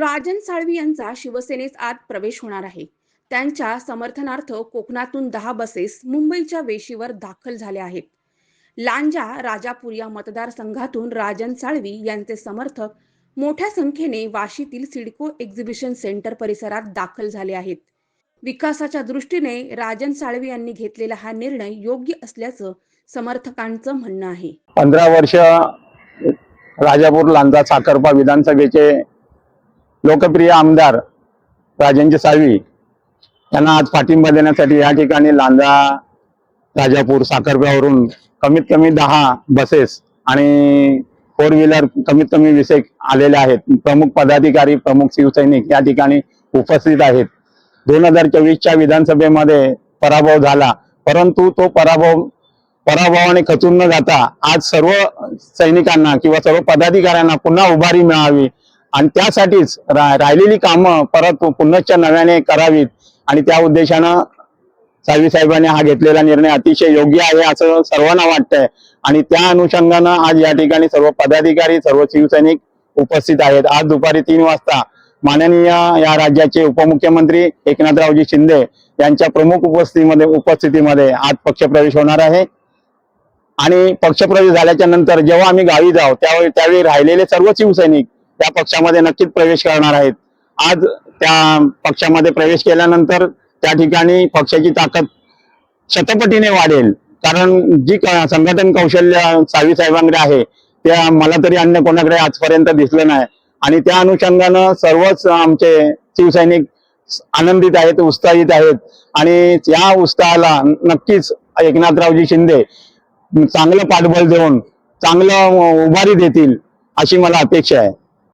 राजन साळवी यांचा शिवसेनेत आज प्रवेश होणार आहे. त्यांच्या समर्थनार्थ कोकणातून दहा बसेस मुंबईच्या वेशीवर दाखल झाल्या आहेत. लांजा राजापूर या मतदारसंघातून राजन साळवी यांचे समर्थक मोठ्या संख्येने वाशीतील सिडको एक्झिबिशन सेंटर परिसरात दाखल झाले आहेत. विकासाच्या दृष्टीने राजन साळवी यांनी घेतलेला हा निर्णय योग्य असल्याचं समर्थकांचं म्हणणं आहे. पंधरा वर्ष राजापूर लांजा साखरपा विधानसभेचे लोकप्रिय आमदार राजेंद्र साळवी यांना आज पाठिंबा देण्यासाठी या ठिकाणी लांजा राजापूर साखरप्यावरून कमीत कमी दहा बसेस आणि फोर व्हीलर कमीत कमी विषय आलेले आहेत. प्रमुख पदाधिकारी प्रमुख शिवसैनिक या ठिकाणी उपस्थित आहेत. दोन हजार चोवीसच्या विधानसभेमध्ये पराभव झाला परंतु तो पराभव पराभवाने खचून न जाता आज सर्व सैनिकांना किंवा सर्व पदाधिकाऱ्यांना पुन्हा उभारी मिळावी आणि त्यासाठीच रा- राहिलेली कामं परत पुनश्च नव्याने करावीत. आणि त्या उद्देशानं साळवी साहेबांनी हा घेतलेला निर्णय अतिशय योग्य आहे असं सर्वांना वाटतंय. आणि त्या अनुषंगानं आज या ठिकाणी सर्व पदाधिकारी सर्व शिवसैनिक उपस्थित आहेत. आज दुपारी तीन वाजता माननीय या राज्याचे उपमुख्यमंत्री एकनाथरावजी शिंदे यांच्या प्रमुख उपस्थितीमध्ये उपस्थितीमध्ये आज पक्षप्रवेश होणार आहे. आणि पक्षप्रवेश झाल्याच्यानंतर जेव्हा आम्ही गावी जाऊ त्यावेळी त्यावेळी राहिलेले सर्व शिवसैनिक त्या पक्षामध्ये नक्कीच प्रवेश करणार आहेत. आज त्या पक्षामध्ये प्रवेश केल्यानंतर त्या ठिकाणी पक्षाची ताकद शतपटीने वाढेल. कारण जी क- संघटन कौशल्य सावी साहेबांकडे आहे त्या मला तरी अन्य कोणाकडे आजपर्यंत दिसलं नाही. आणि त्या अनुषंगानं सर्वच आमचे शिवसैनिक आनंदित आहेत उत्साहित आहेत. आणि या उत्साहाला नक्कीच एकनाथरावजी शिंदे चांगलं पाठबळ देऊन चांगलं उभारी देतील अशी मला अपेक्षा आहे.